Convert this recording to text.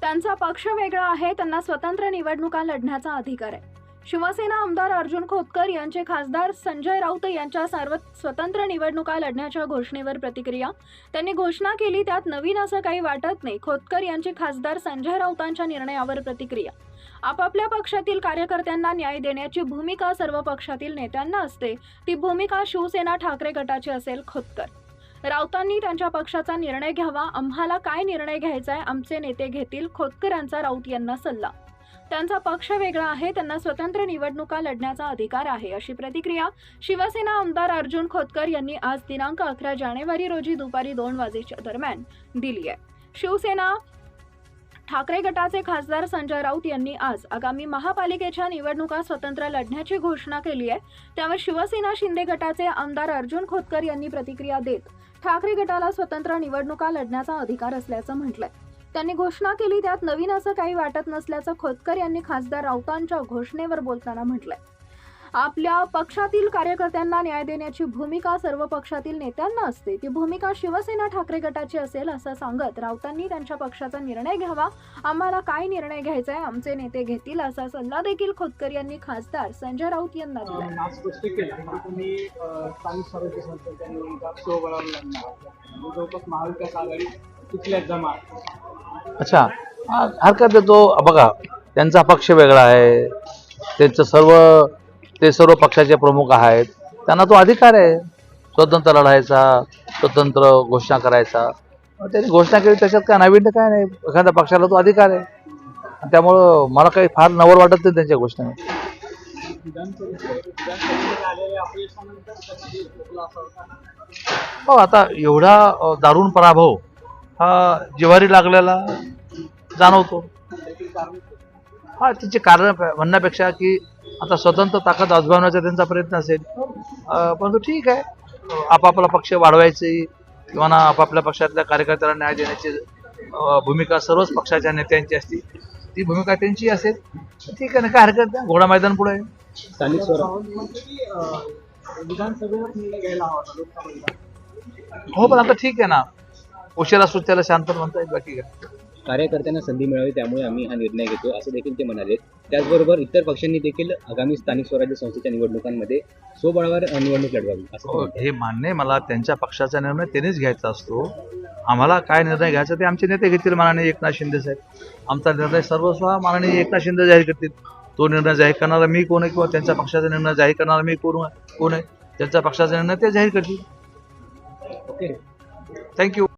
त्यांचा पक्ष वेगळा आहे त्यांना स्वतंत्र निवडणुका लढण्याचा अधिकार आहे. शिवसेना आमदार अर्जुन खोतकर यांचे खासदार संजय राऊत यांच्या सर्व स्वतंत्र निवडणुका लढण्याच्या घोषणेवर प्रतिक्रिया. त्यांनी घोषणा केली त्यात नवीन असं काही वाटत नाही. खोतकर यांचे खासदार संजय राऊतांच्या निर्णयावर प्रतिक्रिया. आपापल्या पक्षातील कार्यकर्त्यांना न्याय देण्याची भूमिका सर्व पक्षातील नेत्यांना असते. ती भूमिका शिवसेना ठाकरे गटाची असेल खोतकर. राऊतांनी त्यांच्या पक्षाचा निर्णय घ्यावा. आम्हाला काय निर्णय घ्यायचा आहे आमचे नेते घेतील. खोतकरांचा राऊत यांना सल्ला. त्यांचा पक्ष वेगळा आहे. त्यांना स्वतंत्र निवडणुका लढण्याचा अधिकार आहे. अशी प्रतिक्रिया शिवसेना आमदार अर्जुन खोतकर यांनी आज दिनांक अकरा जानेवारी रोजी दुपारी दोन वाजेच्या दरम्यान दिली आहे. शिवसेना ठाकरे गटाचे खासदार संजय राऊत यांनी आज आगामी महापालिकेच्या निवडणुका स्वतंत्र लढण्याची घोषणा केली आहे. त्यावर शिवसेना शिंदे गटाचे आमदार अर्जुन खोतकर यांनी प्रतिक्रिया देत ठाकरे गटाला स्वतंत्र निवडणुका लढण्याचा अधिकार असल्याचं म्हटलंय. त्यांनी घोषणा केली त्यात नवीन असं काही वाटत नसल्याचं खोतकर यांनी खासदार राऊतांच्या घोषणेवर बोलताना म्हटलंय. आपल्या पक्षातील कार्यकर्त्यांना न्याय देण्याची भूमिका सर्व पक्षातील नेत्यांना असते. ती भूमिका शिवसेना ठाकरे गटाची असेल असं सांगत राऊतांनी त्यांच्या पक्षाचा निर्णय घ्यावा. आम्हाला काय निर्णय घ्यायचा आहे आमचे नेते घेतील असा सल्ला देखील खोतकर यांनी खासदार संजय राऊत यांना दिला. म्हणजे अच्छा हरकत तो बघा त्यांचा पक्ष वेगळा आहे. त्यांचं सर्व ते सर्व पक्षाचे प्रमुख आहेत. त्यांना तो अधिकार आहे. स्वतंत्र लढायचा स्वतंत्र घोषणा करायचा. त्यांनी घोषणा केली त्याच्यात काय नवीन तर काय नाही. एखाद्या पक्षाला तो अधिकार आहे. त्यामुळं मला काही फार नवर वाटत नाही त्यांच्या घोषणा हो आता एवढा दारुण पराभव हा जिवारी लागलेला जाणवतो. हा तिचे कारण म्हणण्यापेक्षा की आता स्वतंत्र ताकद आजमावण्याचा त्यांचा प्रयत्न असेल. परंतु ठीक आहे. आपापला पक्ष वाढवायची किंवा ना आपापल्या पक्षातल्या कार्यकर्त्यांना न्याय देण्याची भूमिका सर्वच पक्षाच्या नेत्यांची असते ती भूमिका त्यांची असेल. ठीक आहे ना काय हरकत नाही घोडा मैदान पुढे. हो पण आता ठीक आहे ना. उशिरा सुट्ट्याला शांत म्हणता येईल बाकी काय. कार्यकर्त्यांना संधी मिळावी त्यामुळे आम्ही हा निर्णय घेतो असं देखील ते म्हणाले. त्याचबरोबर इतर पक्षांनी देखील आगामी स्थानिक स्वराज्य संस्थेच्या निवडणुकांमध्ये स्वबळावर अ, निवडणूक लढवावी असं हो. हे मान्य मला त्यांच्या पक्षाचा निर्णय त्यांनीच घ्यायचा असतो. आम्हाला काय निर्णय घ्यायचा ते आमचे नेते घेतील माननीय एकनाथ शिंदे साहेब. आमचा निर्णय सर्वस्व माननीय एकनाथ शिंदे जाहीर करतील. तो निर्णय जाहीर करणारा मी कोण आहे किंवा त्यांच्या पक्षाचा निर्णय जाहीर करणारा मी कोण कोण आहे? त्यांच्या पक्षाचा निर्णय ते जाहीर करतील. ओके. थँक्यू